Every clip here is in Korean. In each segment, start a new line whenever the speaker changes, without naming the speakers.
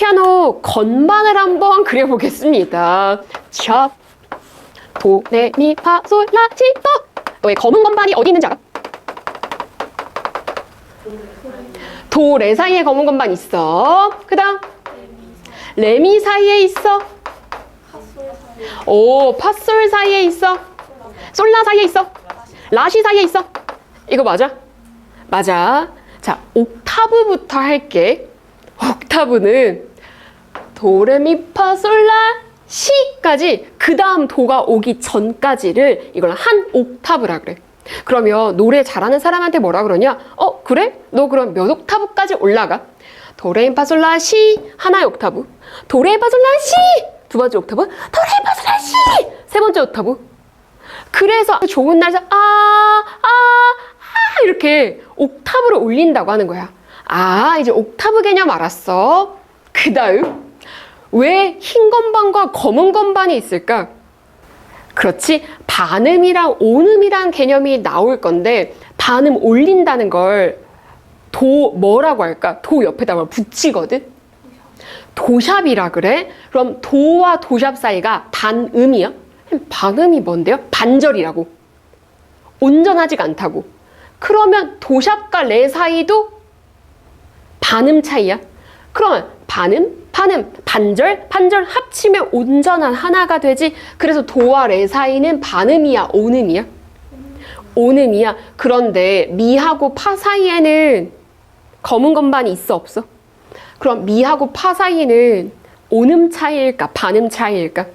피아노 건반을 한번 그려보겠습니다. 샵, 도, 레, 미, 파, 솔, 라, 시, 도. 너의 검은 건반이 어디 있는지 알아? 도, 레 사이에 검은 건반 있어. 그 다음, 레미 사이에 있어. 오, 파솔 사이에 있어. 솔라 사이에 있어. 라시 사이에 있어. 이거 맞아? 맞아. 자, 옥타브부터 할게. 옥타브는 도레미파솔라 시까지 그 다음 도가 오기 전까지를 이걸 한 옥타브라 그래. 그러면 노래 잘하는 사람한테 뭐라 그러냐? 어 그래? 너 그럼 몇 옥타브까지 올라가? 도레미파솔라 시 하나의 옥타브. 도레미파솔라 시두 번째 옥타브. 도레미파솔라 시세 번째 옥타브. 그래서 좋은 날서 아, 아, 아 이렇게 옥타브를 올린다고 하는 거야. 아, 이제 옥타브 개념 알았어. 그 다음, 왜 흰 건반과 검은 건반이 있을까? 그렇지. 반음이랑 온음이란 개념이 나올 건데, 반음 올린다는 걸 도 뭐라고 할까? 도 옆에다가 붙이거든? 도샵이라 그래? 그럼 도와 도샵 사이가 반음이야? 반음이 뭔데요? 반절이라고. 온전하지가 않다고. 그러면 도샵과 레 사이도 반음 차이야. 그러면 반음, 반음, 반절, 반절 합치면 온전한 하나가 되지. 그래서 도와 레 사이는 반음이야, 온음이야? 온음이야. 그런데 미하고 파 사이에는 검은 건반이 있어 없어? 그럼 미하고 파 사이는 온음 차이일까, 반음 차이일까?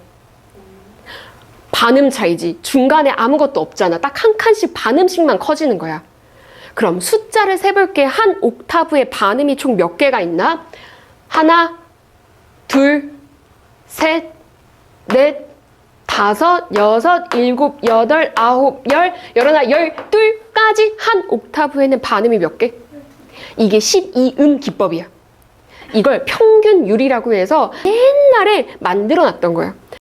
반음 차이지. 중간에 아무것도 없잖아. 딱 한 칸씩 반음씩만 커지는 거야. 그럼 숫자를 세볼게. 한 옥타브에 반음이 총 몇 개가 있나? 하나, 둘, 셋, 넷, 다섯, 여섯, 일곱, 여덟, 아홉, 열, 열하나, 열둘까지 한 옥타브에는 반음이 몇 개? 이게 12음 기법이야. 이걸 평균율이라고 해서 옛날에 만들어 놨던 거야.